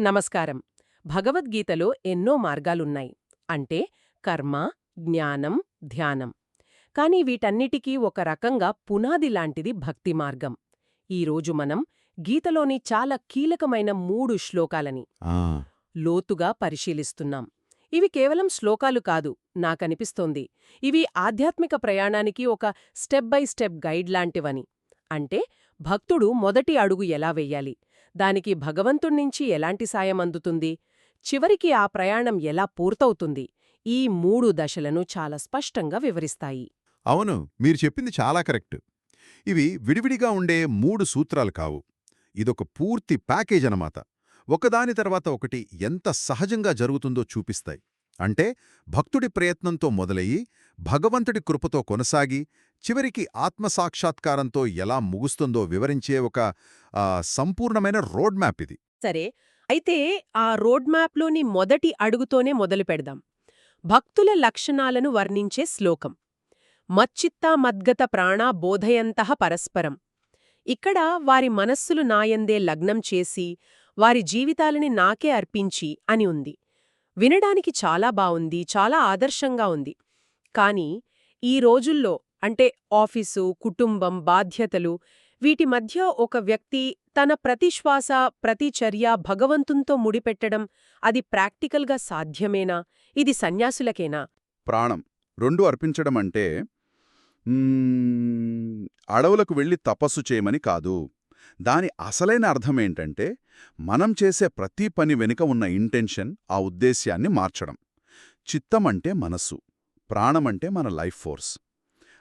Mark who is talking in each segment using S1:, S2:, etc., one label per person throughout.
S1: నమస్కారం. భగవద్గీతలో ఎన్నో మార్గాలున్నాయి. అంటే కర్మ జ్ఞానం ధ్యానం. కాని వీటన్నిటికీ ఒక రకంగా పునాది లాంటిది భక్తి మార్గం. ఈరోజు మనం గీతలోని చాలా కీలకమైన మూడు శ్లోకాలని లోతుగా పరిశీలిస్తున్నాం. ఇవి కేవలం శ్లోకాలు కాదు నాకనిపిస్తోంది. ఇవి ఆధ్యాత్మిక ప్రయాణానికి ఒక స్టెప్ బై స్టెప్ గైడ్ లాంటివని. అంటే భక్తుడు మొదటి అడుగు ఎలా వెయ్యాలి దానికి భగవంతుణ్ణించి ఎలాంటి సాయం అందుతుంది? చివరికి ఆ ప్రయాణం ఎలా పూర్తవుతుంది? ఈ మూడు దశలను చాలా స్పష్టంగా వివరిస్తాయి.
S2: అవును మీరు చెప్పింది చాలా కరెక్ట్. ఇవి విడివిడిగా ఉండే మూడు సూత్రాలు కావు. ఇదొక పూర్తి ప్యాకేజ్ అనమాట ఒకదాని తర్వాత ఒకటి ఎంత సహజంగా జరుగుతుందో చూపిస్తాయి. అంటే భక్తుడి ప్రయత్నంతో మొదలయ్యి భగవంతుడి కృపతో కొనసాగి చివరికి ఆత్మసాక్షాత్కారంతో ఎలా ముగుస్తుందో వివరించే ఒక సంపూర్ణమైన రోడ్ మ్యాప్ ఇది.
S1: సరే అయితే ఆ రోడ్ మ్యాప్లోని మొదటి అడుగుతోనే మొదలు పెడదాం. భక్తుల లక్షణాలను వర్ణించే శ్లోకం. మచ్చిత్తా మద్గత ప్రాణా బోధయంతః పరస్పరం. ఇక్కడ వారి మనస్సులు నాయందే లగ్నం చేసి వారి జీవితాలని నాకే అర్పించి అని ఉంది. వినడానికి చాలా బావుంది చాలా ఆదర్శంగా ఉంది. కాని ఈ రోజుల్లో అంటే ఆఫీసు కుటుంబం బాధ్యతలు వీటి మధ్య ఒక వ్యక్తి తన ప్రతిశ్వాస ప్రతిచర్య ప్రతి ముడిపెట్టడం అది ప్రాక్టికల్గా సాధ్యమేనా? ఇది సన్యాసులకేనా?
S3: ప్రాణం. రెండు అర్పించడం అంటే అడవులకు వెళ్ళి తపస్సు చేయమని కాదు. దాని అసలైన అర్థమేంటంటే మనం చేసే ప్రతి పని వెనుక ఉన్న ఇంటెన్షన్ ఆ ఉద్దేశ్యాన్ని మార్చడం. చిత్తమంటే మనస్సు. ప్రాణమంటే మన లైఫ్ ఫోర్స్.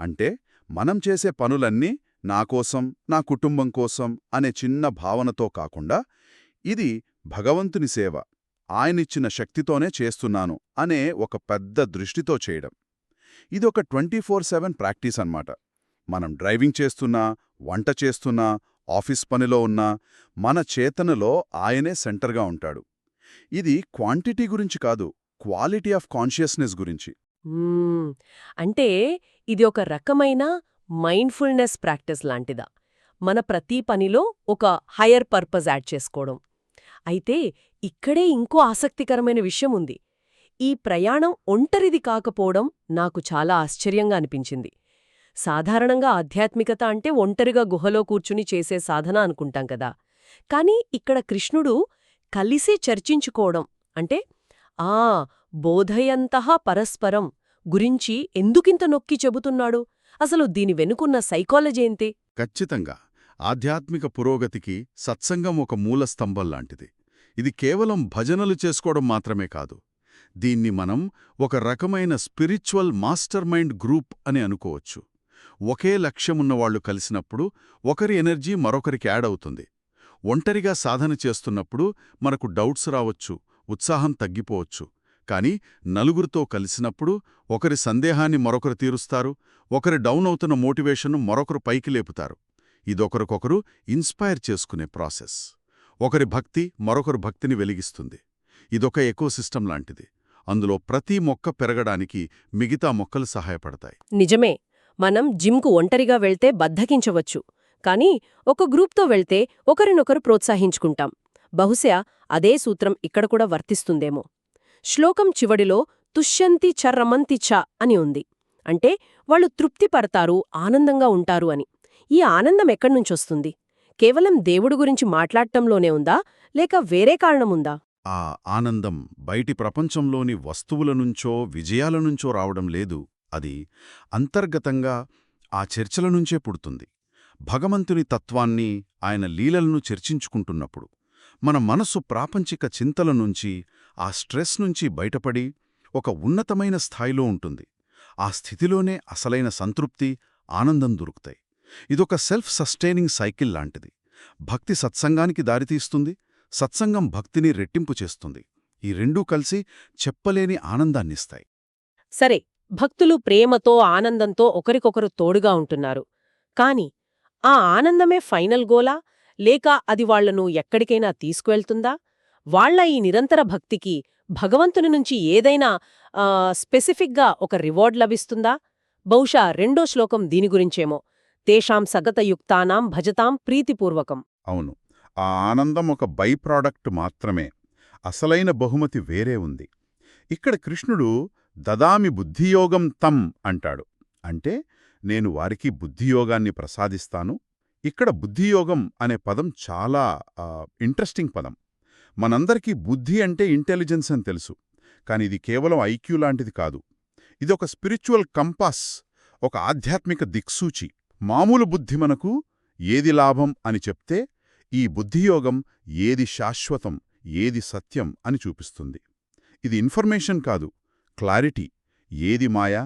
S3: అంటే మనం చేసే పనులన్నీ నా కోసం నా కుటుంబం కోసం అనే చిన్న భావనతో కాకుండా ఇది భగవంతుని సేవ ఆయనిచ్చిన శక్తితోనే చేస్తున్నాను అనే ఒక పెద్ద దృష్టితో చేయడం. ఇది ఒక ట్వంటీ ఫోర్ సెవెన్ ప్రాక్టీస్ అన్నమాట. మనం డ్రైవింగ్ చేస్తున్నా వంట చేస్తున్నా ఆఫీస్ పనిలో ఉన్నా మన చేతనలో ఆయనే సెంటర్గా ఉంటాడు. ఇది క్వాంటిటీ గురించి కాదు క్వాలిటీ ఆఫ్ కాన్షియస్నెస్ గురించి.
S1: అంటే ఇది ఒక రకమైన మైండ్ఫుల్నెస్ ప్రాక్టీస్ లాంటిదా. మన ప్రతి పనిలో ఒక హయ్యర్ పర్పస్ యాడ్ చేసుకోవడం. అయితే ఇక్కడే ఇంకో ఆసక్తికరమైన విషయం ఉంది. ఈ ప్రయాణం ఒంటరిది కాకపోవడం నాకు చాలా ఆశ్చర్యంగా అనిపించింది. సాధారణంగా ఆధ్యాత్మికత అంటే ఒంటరిగా గుహలో కూర్చుని చేసే సాధన అనుకుంటాం కదా. కాని ఇక్కడ కృష్ణుడు కలిసే చర్చించుకోవడం అంటే ఆ బోధయంతః పరస్పరం గురించి ఎందుకింత నొక్కి చెబుతున్నాడు? అసలు దీని వెనుకున్న సైకాలజీ ఏంటి?
S3: ఖచ్చితంగా. ఆధ్యాత్మిక పురోగతికి సత్సంగం ఒక మూల స్తంభం లాంటిది. ఇది కేవలం భజనలు చేసుకోవడం మాత్రమే కాదు. దీన్ని మనం ఒక రకమైన స్పిరిచువల్ మాస్టర్ మైండ్ గ్రూప్ అని అనుకోవచ్చు. ఒకే లక్ష్యమున్నవాళ్ళు కలిసినప్పుడు ఒకరి ఎనర్జీ మరొకరికి యాడ్ అవుతుంది. ఒంటరిగా సాధన చేస్తున్నప్పుడు మనకు డౌట్స్ రావచ్చు ఉత్సాహం తగ్గిపోవచ్చు. కానీ నలుగురితో కలిసినప్పుడు ఒకరి సందేహాన్ని మరొకరు తీరుస్తారు ఒకరి డౌన్ అవుతున్న మోటివేషన్ను మరొకరు పైకి లేపుతారు. ఇదొకరికొకరు ఇన్స్పైర్ చేసుకునే ప్రాసెస్. ఒకరి భక్తి మరొకరు భక్తిని వెలిగిస్తుంది. ఇదొక ఎకోసిస్టమ్ లాంటిది. అందులో ప్రతి మొక్క పెరగడానికి మిగతా మొక్కలు సహాయపడతాయి.
S1: నిజమే. మనం జిమ్కు ఒంటరిగా వెళ్తే బద్ధకించవచ్చు కానీ ఒక గ్రూప్తో వెళ్తే ఒకరినొకరు ప్రోత్సహించుకుంటాం. బహుశా అదే సూత్రం ఇక్కడ కూడా వర్తిస్తుందేమో. శ్లోకం చివడిలో తుష్యంతి చర్రమంతి చ అని ఉంది. అంటే వాళ్ళు తృప్తిపడతారు ఆనందంగా ఉంటారు అని. ఈ ఆనందం ఎక్కడ్నుంచొస్తుంది? కేవలం దేవుడు గురించి మాట్లాడటంలోనే ఉందా? లేక వేరే కారణముందా?
S3: ఆ ఆనందం బయటి ప్రపంచంలోని వస్తువుల నుంచో విజయాల నుంచో రావడం లేదు. అది అంతర్గతంగా ఆ చర్చల నుంచే పుడుతుంది. భగవంతుని తత్వాన్ని ఆయన లీలలను చర్చించుకుంటున్నప్పుడు. మన మనసు ప్రాపంచిక చింతల నుంచి ఆ స్ట్రెస్ నుంచి బయటపడి ఒక ఉన్నతమైన స్థాయిలో ఉంటుంది. ఆ స్థితిలోనే అసలైన సంతృప్తి ఆనందం దొరుకుతాయి. ఇదొక సెల్ఫ్ సస్టైనింగ్ సైకిల్ లాంటిది. భక్తి సత్సంగానికి దారితీస్తుంది. సత్సంగం భక్తిని రెట్టింపు చేస్తుంది. ఈ రెండూ కలిసి చెప్పలేని ఆనందాన్నిస్తాయి.
S1: సరే భక్తులు ప్రేమతో ఆనందంతో ఒకరికొకరు తోడుగా ఉంటున్నారు. కాని ఆ ఆనందమే ఫైనల్ గోలా? లేక అది వాళ్ళను ఎక్కడికైనా తీసుకువెళ్తుందా? వాళ్ళ ఈ నిరంతర భక్తికి భగవంతుని నుంచి ఏదైనా స్పెసిఫిక్గా ఒక రివార్డ్ లభిస్తుందా? బహుశా రెండో శ్లోకం దీని గురించేమో. తేషాం సగతయుక్తానాం భజతాం ప్రీతిపూర్వకం.
S3: అవును. ఆ ఆనందం ఒక బై ప్రోడక్ట్ మాత్రమే. అసలైన బహుమతి వేరే ఉంది. ఇక్కడ కృష్ణుడు దదామి బుద్ధియోగం తం అంటాడు. అంటే నేను వారికి బుద్ధియోగాన్ని ప్రసాదిస్తాను ఇక్కడ బుద్ధియోగం అనే పదం చాలా ఇంట్రెస్టింగ్ పదం. మనందరికీ బుద్ధి అంటే ఇంటెలిజెన్స్ అని తెలుసు కాని ఇది కేవలం ఐక్యూ లాంటిది కాదు. ఇది ఒక స్పిరిచువల్ కంపాస్ ఒక ఆధ్యాత్మిక దిక్సూచి. మామూలు బుద్ధి మనకు ఏది లాభం అని చెప్తే ఈ బుద్ధియోగం ఏది శాశ్వతం ఏది సత్యం అని చూపిస్తుంది. ఇది ఇన్ఫర్మేషన్ కాదు క్లారిటీ ఏది మాయా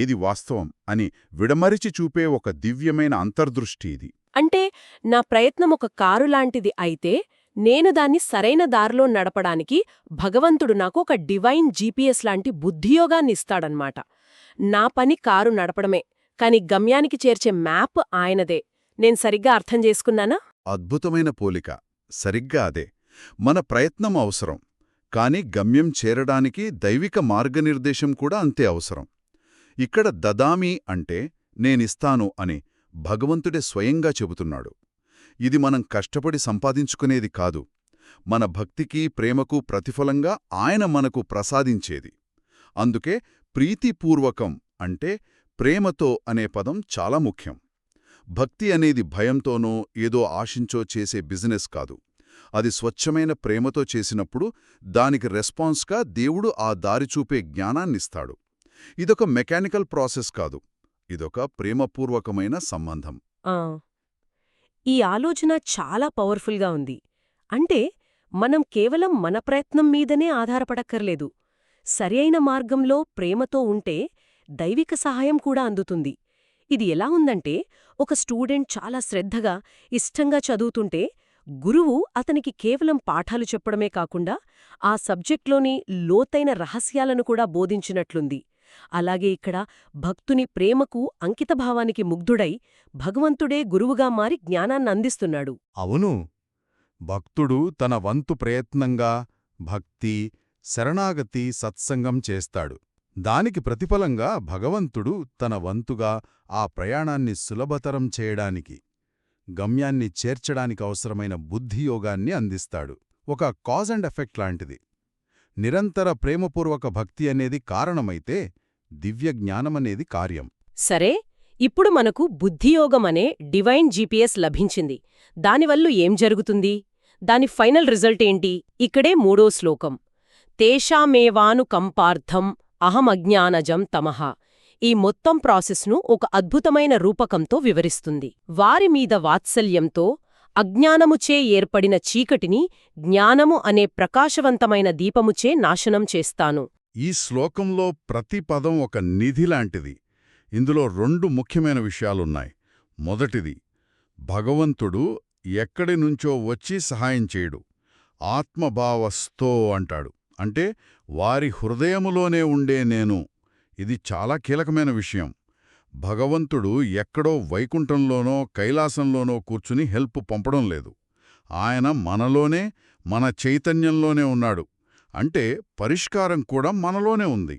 S3: ఏది వాస్తవం అని విడమరిచి చూపే ఒక దివ్యమైన అంతర్దృష్టి ఇది.
S1: అంటే నా ప్రయత్నం ఒక కారు లాంటిది అయితే నేను దాన్ని సరైన దారిలో నడపడానికి భగవంతుడు నాకు ఒక డివైన్ జీపీఎస్ లాంటి బుద్ధియోగాన్ని ఇస్తాడన్మాట నా పని కారు నడపడమే కాని గమ్యానికి చేర్చే మ్యాప్ ఆయనదే. నేను సరిగ్గా అర్థం చేసుకున్నానా?
S3: అద్భుతమైన పోలిక. సరిగ్గా అదే. మన ప్రయత్నం అవసరం కాని గమ్యం చేరడానికి దైవిక మార్గనిర్దేశం కూడా అంతే అవసరం. ఇక్కడ దదామి అంటే నేనిస్తాను అని భగవంతుడే స్వయంగా చెబుతున్నాడు. ఇది మనం కష్టపడి సంపాదించుకునేది కాదు. మన భక్తికి ప్రేమకు ప్రతిఫలంగా ఆయన మనకు ప్రసాదించేది. అందుకే ప్రీతిపూర్వకం అంటే ప్రేమతో అనే పదం చాలా ముఖ్యం. భక్తి అనేది భయంతోనో ఏదో ఆశించో చేసే బిజినెస్ కాదు. అది స్వచ్ఛమైన ప్రేమతో చేసినప్పుడు దానికి రెస్పాన్స్గా దేవుడు ఆ దారి చూపే జ్ఞానాన్నిస్తాడు. ఇదొక మెకానికల్ ప్రాసెస్ కాదు. ఇదొక ప్రేమపూర్వకమైన సంబంధం.
S1: ఆ. ఈ ఆలోచన చాలా పవర్ఫుల్గా ఉంది. అంటే మనం కేవలం మన ప్రయత్నం మీదనే ఆధారపడక్కర్లేదు. సరియైన మార్గంలో ప్రేమతో ఉంటే దైవిక సహాయం కూడా అందుతుంది. ఇది ఎలా ఉందంటే ఒక స్టూడెంట్ చాలా శ్రద్ధగా ఇష్టంగా చదువుతుంటే గురువు అతనికి కేవలం పాఠాలు చెప్పడమే కాకుండా ఆ సబ్జెక్ట్లోని లోతైన రహస్యాలను కూడా బోధించినట్లుంది. అలాగే ఇక్కడ భక్తుని ప్రేమకు అంకితభావానికి ముగ్ధుడై భగవంతుడే గురువుగా మారి జ్ఞానాన్నందిస్తున్నాడు
S4: అవును. భక్తుడు తన వంతు ప్రయత్నంగా భక్తి శరణాగతి సత్సంగం చేస్తాడు. దానికి ప్రతిఫలంగా భగవంతుడు తన వంతుగా ఆ ప్రయాణాన్ని సులభతరం చేయడానికి గమ్యాన్ని చేర్చడానికి అవసరమైన బుద్ధియోగాన్ని అందిస్తాడు. ఒక కాజ్ అండ్ ఎఫెక్ట్ లాంటిది. నిరంతర ప్రేమపూర్వక భక్తి అనేది కారణమైతే దివ్య జ్ఞానమనేది కార్యం.
S1: సరే ఇప్పుడు మనకు బుద్ధియోగం అనే డివైన్ జీపీఎస్ లభించింది. దానివల్ల ఏం జరుగుతుంది? దాని ఫైనల్ రిజల్ట్ ఏంటి? ఇక్కడే మూడో శ్లోకం. తేషామేవాను కంపార్థం అహమజ్ఞానజం తమహ ఈ మొత్తం ప్రాసెస్ను ఒక అద్భుతమైన రూపకంతో వివరిస్తుంది. వారి మీద వాత్సల్యంతో అజ్ఞానముచే ఏర్పడిన చీకటిని జ్ఞానము అనే ప్రకాశవంతమైన దీపముచే నాశనం చేస్తాను.
S3: ఈ శ్లోకంలో ప్రతి పదం ఒక నిధి లాంటిది. ఇందులో రెండు ముఖ్యమైన విషయాలున్నాయి. మొదటిది భగవంతుడు ఎక్కడి నుంచో వచ్చి సహాయం చేయడు. ఆత్మభావస్తో అంటాడు. అంటే వారి హృదయములోనే ఉండే నేను. ఇది చాలా కీలకమైన విషయం. భగవంతుడు ఎక్కడో వైకుంఠంలోనో కైలాసంలోనో కూర్చుని హెల్ప్ పంపడం లేదు. ఆయన మనలోనే మన చైతన్యంలోనే ఉన్నాడు. అంటే పరిష్కారం కూడా మనలోనే ఉంది.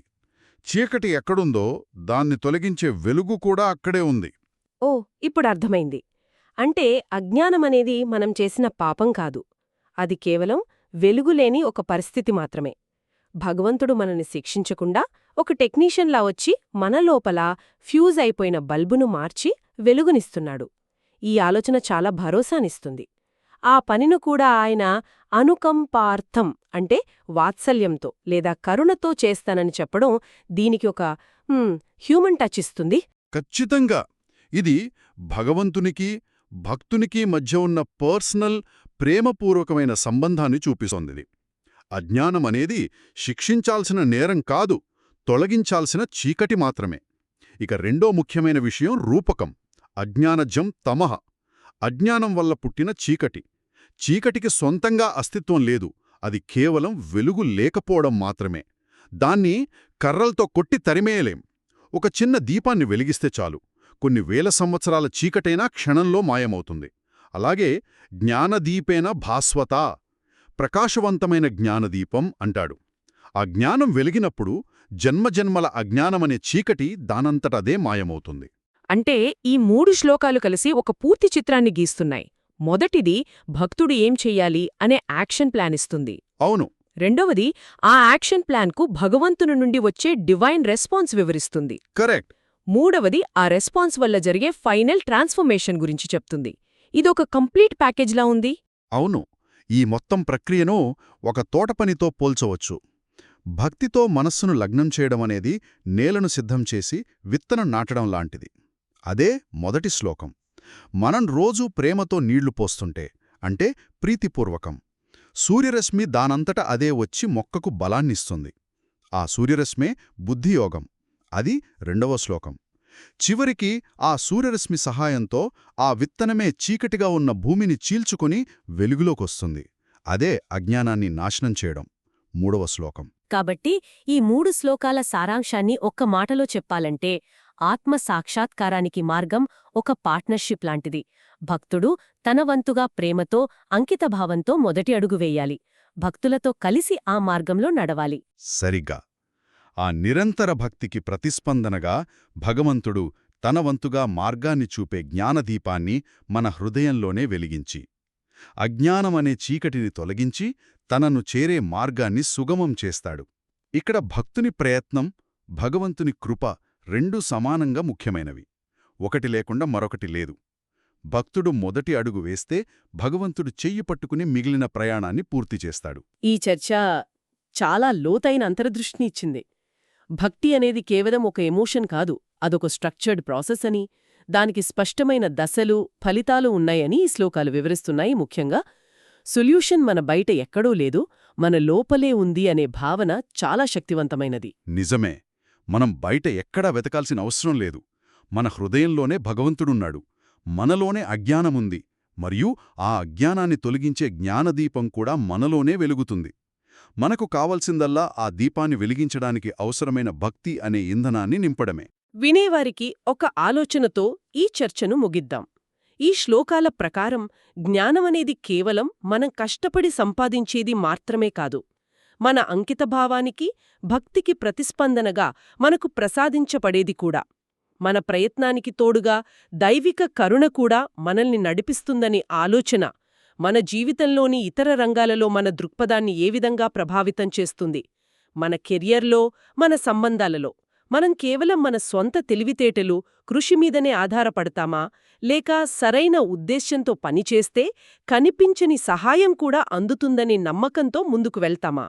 S3: చీకటి ఎక్కడుందో దాన్ని తొలగించే వెలుగు కూడా అక్కడే ఉంది.
S1: ఓ ఇప్పుడు అర్థమైంది. అంటే అజ్ఞానమనేది మనం చేసిన పాపం కాదు. అది కేవలం వెలుగులేని ఒక పరిస్థితి మాత్రమే. భగవంతుడు మనని శిక్షించకుండా ఒక టెక్నీషియన్లా వచ్చి మన లోపల ఫ్యూజ్ అయిపోయిన బల్బును మార్చి వెలుగునిస్తున్నాడు. ఈ ఆలోచన చాలా భరోసానిస్తుంది. ఆ పనిను కూడా ఆయన అనుకంపార్థం అంటే వాత్సల్యంతో లేదా కరుణతో చేస్తానని చెప్పడం దీనికి ఒక హ్మ్, హ్యూమన్ టచ్ ఇస్తుంది.
S3: ఖచ్చితంగా! ఇది భగవంతునికి భక్తునికి మధ్య ఉన్న పర్సనల్ ప్రేమపూర్వకమైన సంబంధాన్ని చూపిస్తోంది. అజ్ఞానమనేది శిక్షించాల్సిన నేరం కాదు. తొలగించాల్సిన చీకటి మాత్రమే. ఇక రెండో ముఖ్యమైన విషయం రూపకం అజ్ఞానజం తమః అజ్ఞానం వల్ల పుట్టిన చీకటి. చీకటికి సొంతంగా అస్తిత్వం లేదు అది కేవలం వెలుగు లేకపోవడం మాత్రమే. దాన్ని కర్రలతో కొట్టి తరిమేయలేం. ఒక చిన్న దీపాన్ని వెలిగిస్తే చాలు. కొన్ని వేల సంవత్సరాల చీకటైనా క్షణంలో మాయమవుతుంది. అలాగే జ్ఞానదీపేన భాస్వత ప్రకాశవంతమైన జ్ఞానదీపం అంటాడు. ఆ జ్ఞానం వెలిగినప్పుడు జన్మజన్మల అజ్ఞానమనే చీకటి దానంతటదే మాయమవుతుంది.
S1: అంటే ఈ మూడు శ్లోకాలు కలిసి ఒక పూర్తి చిత్రాన్ని గీస్తున్నాయి. మొదటిది భక్తుడు ఏం చెయ్యాలి అనే యాక్షన్ ప్లాన్ ఇస్తుంది.
S3: అవును.
S5: రెండవది ఆ యాక్షన్ ప్లాన్కు భగవంతుని నుండి వచ్చే డివైన్ రెస్పాన్స్ వివరిస్తుంది.
S3: కరెక్ట్.
S5: మూడవది ఆ రెస్పాన్స్ వల్ల జరిగే ఫైనల్ ట్రాన్స్ఫర్మేషన్ గురించి చెప్తుంది. ఇదొక కంప్లీట్ ప్యాకేజ్లా ఉంది?
S3: అవును. ఈ మొత్తం ప్రక్రియను ఒక తోటపనితో పోల్చవచ్చు. భక్తితో మనస్సును లగ్నం చేయడం అనేది నేలను సిద్ధం చేసి విత్తనం నాటడం లాంటిది. అదే మొదటి శ్లోకం. మనం రోజూ ప్రేమతో నీళ్ళు పోస్తుంటే అంటే ప్రీతిపూర్వకం. సూర్యరశ్మి దానంతట అదే వచ్చి మొక్కకు బలాన్నిస్తుంది. ఆ సూర్యరశ్మే బుద్ధియోగం. అది రెండవ శ్లోకం. చివరికి ఆ సూర్యరశ్మి సహాయంతో ఆ విత్తనమే చీకటిగా ఉన్న భూమిని చీల్చుకుని వెలుగులోకొస్తుంది. అదే అజ్ఞానాన్ని నాశనం చేయడం. మూడవ శ్లోకం.
S5: కాబట్టి ఈ మూడు శ్లోకాల సారాంశాన్ని ఒక్క మాటలో చెప్పాలంటే ఆత్మ సాక్షాత్కారానికి మార్గం ఒక పార్ట్నర్షిప్ లాంటిది. భక్తుడు తన వంతుగా ప్రేమతో అంకితభావంతో మొదటి అడుగు వేయాలి. భక్తులతో కలిసి ఆ మార్గంలో నడవాలి.
S3: సరిగ్గా. ఆ నిరంతర భక్తికి ప్రతిస్పందనగా భగవంతుడు తన వంతుగా మార్గాన్ని చూపే జ్ఞానదీపాన్ని మన హృదయంలోనే వెలిగించి అజ్ఞానమనే చీకటిని తొలగించి తనను చేరే మార్గాన్ని సుగమం చేస్తాడు. ఇక్కడ భక్తుని ప్రయత్నం భగవంతుని కృప రెండూ సమానంగా ముఖ్యమైనవి. ఒకటి లేకుండా మరొకటి లేదు. భక్తుడు మొదటి అడుగు వేస్తే భగవంతుడు చెయ్యి పట్టుకుని మిగిలిన ప్రయాణాన్ని పూర్తి చేస్తాడు.
S1: ఈ చర్చ చాలా లోతైన అంతర్దృష్టిని ఇచ్చింది. భక్తి అనేది కేవలం ఒక ఎమోషన్ కాదు అదొక స్ట్రక్చర్డ్ ప్రాసెస్ అని దానికి స్పష్టమైన దశలు ఫలితాలు ఉన్నాయని ఈ శ్లోకాలు వివరిస్తున్నాయి. ముఖ్యంగా సొల్యూషన్ మన బయట ఎక్కడో లేదు మన లోపలే ఉంది అనే భావన చాలా శక్తివంతమైనది.
S3: నిజమే. మనం బయట ఎక్కడా వెతకాల్సిన అవసరం లేదు. మన హృదయంలోనే భగవంతుడున్నాడు. మనలోనే అజ్ఞానముంది. మరియు ఆ అజ్ఞానాన్ని తొలగించే జ్ఞానదీపం కూడా మనలోనే వెలుగుతుంది. మనకు కావలసిందల్లా ఆ దీపాన్ని వెలిగించడానికి అవసరమైన భక్తి అనే ఇంధనాన్ని నింపడమే.
S1: వినేవారికి ఒక ఆలోచనతో ఈ చర్చను ముగిద్దాం. ఈ శ్లోకాల ప్రకారం జ్ఞానమనేది కేవలం మనం కష్టపడి సంపాదించేది మాత్రమే కాదు. మన అంకితభావానికి భక్తికి ప్రతిస్పందనగా మనకు ప్రసాదించబడేది కూడా. మన ప్రయత్నానికి తోడుగా దైవిక కరుణ కూడా మనల్ని నడిపిస్తుందని ఆలోచన మన జీవితంలోని ఇతర రంగాలలో మన దృక్పథాన్ని ఏ విధంగా ప్రభావితం చేస్తుంది? మన కెరియర్లో మన సంబంధాలలో. మనం కేవలం మన స్వంత తెలివితేటలు కృషి మీదనే ఆధారపడతామా? లేక సరైన ఉద్దేశ్యంతో పనిచేస్తే కనిపించని సహాయం కూడా అందుతుందనే నమ్మకంతో ముందుకు వెళ్తామా?